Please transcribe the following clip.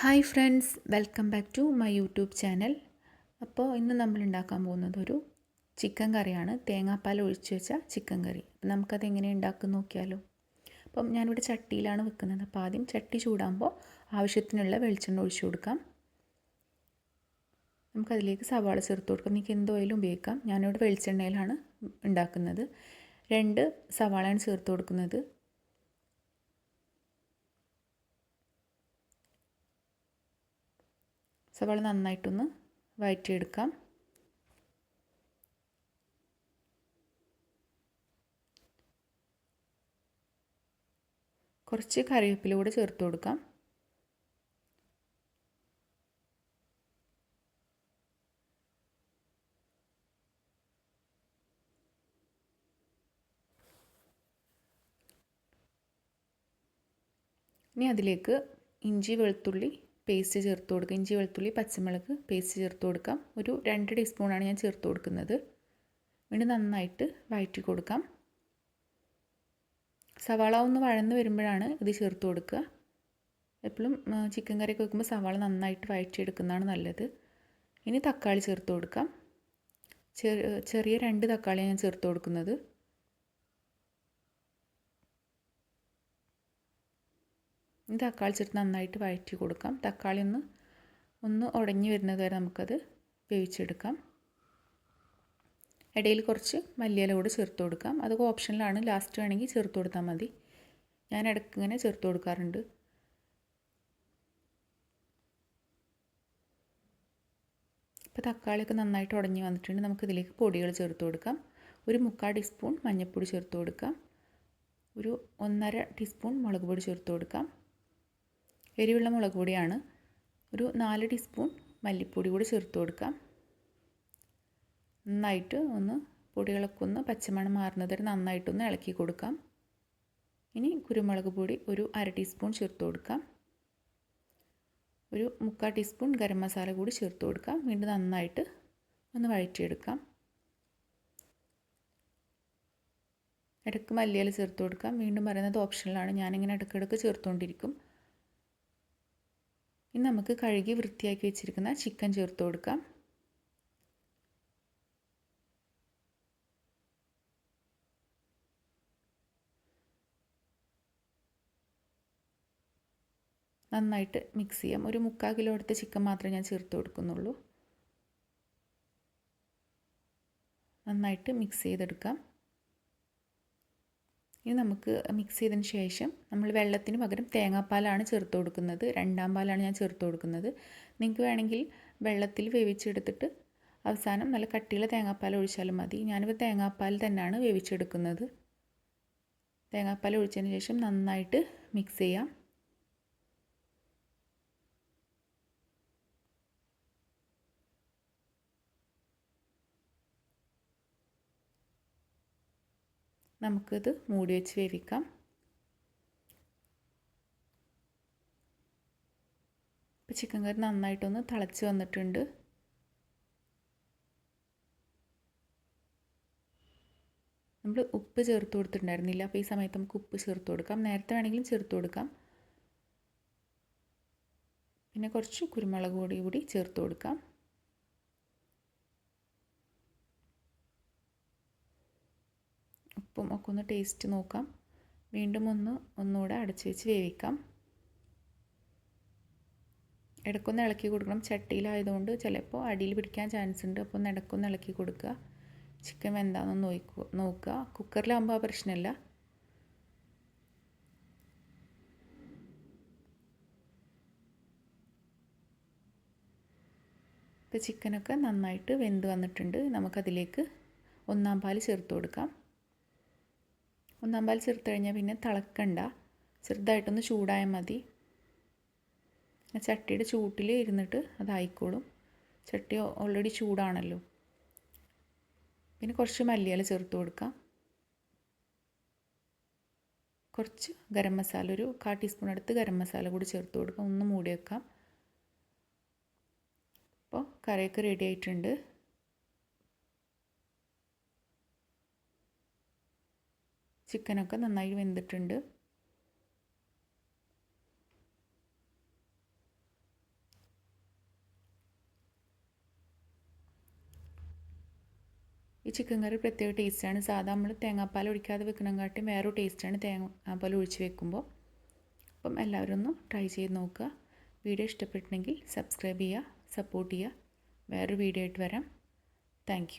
Hi friends welcome back to my YouTube channel. അപ്പോൾ ഇന്ന് നമ്മൾ ഉണ്ടാക്കാൻ പോകുന്നത് ഒരു ചിക്കൻ കറിയാണ്. തേങ്ങാപ്പാൽ ഒഴിച്ചു വെച്ച ചിക്കൻ കറി. അപ്പം നമുക്കത് എങ്ങനെ ഉണ്ടാക്കും നോക്കിയാലോ. അപ്പം ഞാനിവിടെ ചട്ടിയിലാണ് വെക്കുന്നത്. അപ്പോൾ ആദ്യം ചട്ടി ചൂടാകുമ്പോൾ ആവശ്യത്തിനുള്ള വെളിച്ചെണ്ണ ഒഴിച്ചു കൊടുക്കാം. നമുക്കതിലേക്ക് സവാള ചേർത്ത് കൊടുക്കാം. നിങ്ങൾക്ക് എന്ത് ഓയിലും ഉപയോഗിക്കാം. ഞാനിവിടെ വെളിച്ചെണ്ണയിലാണ് ഉണ്ടാക്കുന്നത്. രണ്ട് സവാളയാണ് ചേർത്ത് കൊടുക്കുന്നത്. സവാള നന്നായിട്ടൊന്ന് വഴറ്റിയെടുക്കാം കുറച്ച് കറിവേപ്പില കൂടെ ചേർത്ത് കൊടുക്കാം. ഇനി അതിലേക്ക് ഇഞ്ചി വെളുത്തുള്ളി പേസ്റ്റ് ചേർത്ത് കൊടുക്കുക. ഇഞ്ചി വെളുത്തുള്ളി പച്ചമുളക് പേസ്റ്റ് ചേർത്ത് കൊടുക്കാം. ഒരു രണ്ട് ടീസ്പൂണാണ് ഞാൻ ചേർത്ത് കൊടുക്കുന്നത്. വീണ്ടും നന്നായിട്ട് വഴറ്റി കൊടുക്കാം. സവാള ഒന്ന് വഴന്ന് വരുമ്പോഴാണ് ഇത് ചേർത്ത് കൊടുക്കുക. എപ്പോഴും ചിക്കൻ കറിയൊക്കെ വെക്കുമ്പോൾ സവാള നന്നായിട്ട് വഴറ്റിയെടുക്കുന്നതാണ് നല്ലത്. ഇനി തക്കാളി ചേർത്ത് കൊടുക്കാം. ചെറിയ രണ്ട് തക്കാളിയാണ് ഞാൻ ചേർത്ത് കൊടുക്കുന്നത്. ഇനി തക്കാളി ചേർത്ത് നന്നായിട്ട് വഴറ്റി കൊടുക്കാം. തക്കാളി ഒന്ന് ഒന്ന് ഉടഞ്ഞു വരുന്നത് വരെ നമുക്കത് വേവിച്ചെടുക്കാം. ഇടയിൽ കുറച്ച് മല്ലിയില കൂടി ചേർത്ത് കൊടുക്കാം. അതൊക്കെ ഓപ്ഷനിലാണ്. ലാസ്റ്റ് വേണമെങ്കിൽ ചേർത്ത് കൊടുത്താൽ മതി. ഞാൻ ഇടയ്ക്ക് ഇങ്ങനെ ചേർത്ത് കൊടുക്കാറുണ്ട്. ഇപ്പോൾ തക്കാളിയൊക്കെ നന്നായിട്ട് ഉടഞ്ഞു വന്നിട്ടുണ്ട്. നമുക്ക് ഇതിലേക്ക് പൊടികൾ ചേർത്ത് കൊടുക്കാം. ഒരു മുക്കാൽ ടീസ്പൂൺ മഞ്ഞൾപ്പൊടി ചേർത്ത് കൊടുക്കാം. ഒരു ഒന്നര ടീസ്പൂൺ മുളക് പൊടി ചേർത്ത് കൊടുക്കാം. എരിവുള്ള മുളക് പൊടിയാണ്. ഒരു നാല് ടീസ്പൂൺ മല്ലിപ്പൊടി കൂടി ചേർത്ത് കൊടുക്കാം. നന്നായിട്ട് ഒന്ന് പൊടികളൊക്കെ ഒന്ന് പച്ചമണം മാറുന്നത് വരെ നന്നായിട്ടൊന്ന് ഇളക്കി കൊടുക്കാം. ഇനി കുരുമുളക് പൊടി ഒരു അര ടീസ്പൂൺ ചേർത്ത് കൊടുക്കാം. ഒരു മുക്കാൽ ടീസ്പൂൺ ഗരം മസാല കൂടി ചേർത്ത് കൊടുക്കാം. വീണ്ടും നന്നായിട്ട് ഒന്ന് വഴറ്റിയെടുക്കാം. ഇടയ്ക്ക് മല്ലിയില ചേർത്ത് കൊടുക്കാം. വീണ്ടും പറയുന്നത് ഓപ്ഷനിലാണ്. ഞാനിങ്ങനെ ഇടയ്ക്കിടയ്ക്ക് ചേർത്തുകൊണ്ടിരിക്കും. ഇനി നമുക്ക് കഴുകി വൃത്തിയാക്കി വെച്ചിരിക്കുന്ന ചിക്കൻ ചേർത്ത് കൊടുക്കാം. നന്നായിട്ട് മിക്സ് ചെയ്യാം. ഒരു മുക്കാൽ കിലോ എടുത്ത ചിക്കൻ മാത്രമേ ഞാൻ ചേർത്ത് കൊടുക്കുന്നുള്ളൂ. നന്നായിട്ട് മിക്സ് ചെയ്തെടുക്കാം. ഇനി നമുക്ക് മിക്സ് ചെയ്തതിന് ശേഷം നമ്മൾ വെള്ളത്തിന് പകരം തേങ്ങാപ്പാലാണ് ചേർത്ത് കൊടുക്കുന്നത്. രണ്ടാം പാലാണ് ഞാൻ ചേർത്ത് കൊടുക്കുന്നത്. നിങ്ങൾക്ക് വേണമെങ്കിൽ വെള്ളത്തിൽ വേവിച്ചെടുത്തിട്ട് അവസാനം നല്ല കട്ടിയുള്ള തേങ്ങാപ്പാൽ ഒഴിച്ചാലും മതി. ഞാനിപ്പോൾ തേങ്ങാപ്പാൽ തന്നെയാണ് വേവിച്ചെടുക്കുന്നത്. തേങ്ങാപ്പാൽ ഒഴിച്ചതിന് ശേഷം നന്നായിട്ട് മിക്സ് ചെയ്യാം. നമുക്കിത് മൂടി വെച്ച് വേവിക്കാം. ഇപ്പോൾ ചിക്കൻ കറി നന്നായിട്ടൊന്ന് തിളച്ച് വന്നിട്ടുണ്ട്. നമ്മൾ ഉപ്പ് ചേർത്ത് കൊടുത്തിട്ടുണ്ടായിരുന്നില്ല. അപ്പോൾ ഈ സമയത്ത് നമുക്ക് ഉപ്പ് ചേർത്ത് കൊടുക്കാം. നേരത്തെ വേണമെങ്കിലും ചേർത്ത് കൊടുക്കാം. പിന്നെ കുറച്ച് കുരുമുളക് പൊടി കൂടി ചേർത്ത് കൊടുക്കാം. ഉപ്പും ഒക്കെ ഒന്ന് ടേസ്റ്റ് നോക്കാം. വീണ്ടും ഒന്ന് ഒന്നുകൂടെ അടച്ച് വെച്ച് വേവിക്കാം. ഇടക്കൊന്ന് ഇളക്കി കൊടുക്കണം. ചട്ടിയിലായതുകൊണ്ട് ചിലപ്പോൾ അടിയിൽ പിടിക്കാൻ ചാൻസ് ഉണ്ട്. അപ്പോൾ ഒന്ന് ഇടക്കൊന്ന് ഇളക്കി കൊടുക്കുക. ചിക്കൻ വെന്താണെന്ന് നോക്കുക നോക്കുക. കുക്കറിലാകുമ്പോൾ ആ പ്രശ്നമില്ല. ഇപ്പോൾ ചിക്കനൊക്കെ നന്നായിട്ട് വെന്ത് വന്നിട്ടുണ്ട്. നമുക്കതിലേക്ക് ഒന്നാം പാൽ ചേർത്ത് കൊടുക്കാം. ഒന്നാം പാൽ ചേർത്ത് കഴിഞ്ഞാൽ പിന്നെ തിളക്കണ്ട. ചെറുതായിട്ടൊന്ന് ചൂടായാൽ മതി. ചട്ടിയുടെ ചൂട്ടിൽ ഇരുന്നിട്ട് അതായിക്കോളും. ചട്ടി ഓൾറെഡി ചൂടാണല്ലോ. പിന്നെ കുറച്ച് മല്ലിയില ചേർത്ത് കൊടുക്കാം. കുറച്ച് ഗരം മസാല ഒരു കാ ടീസ്പൂൺ എടുത്ത് ഗരം മസാല കൂടി ചേർത്ത് കൊടുക്കാം. ഒന്ന് മൂടി വെക്കാം. അപ്പോൾ കറിയൊക്കെ റെഡി ആയിട്ടുണ്ട്. ചിക്കനൊക്കെ നന്നായി വെന്തിട്ടുണ്ട്. ഈ ചിക്കൻ കറി പ്രത്യേക ടേസ്റ്റാണ്. സാധാ നമ്മൾ തേങ്ങാപ്പാൽ ഒഴിക്കാതെ വെക്കണങ്കാട്ടും വേറൊരു ടേസ്റ്റാണ് തേങ്ങാപ്പാൽ ഒഴിച്ച് വെക്കുമ്പോൾ. അപ്പം എല്ലാവരും ഒന്ന് ട്രൈ ചെയ്ത് നോക്കുക. വീഡിയോ ഇഷ്ടപ്പെട്ടെങ്കിൽ സബ്സ്ക്രൈബ് ചെയ്യുക സപ്പോർട്ട് ചെയ്യുക. വേറൊരു വീഡിയോ ആയിട്ട് വരാം. താങ്ക്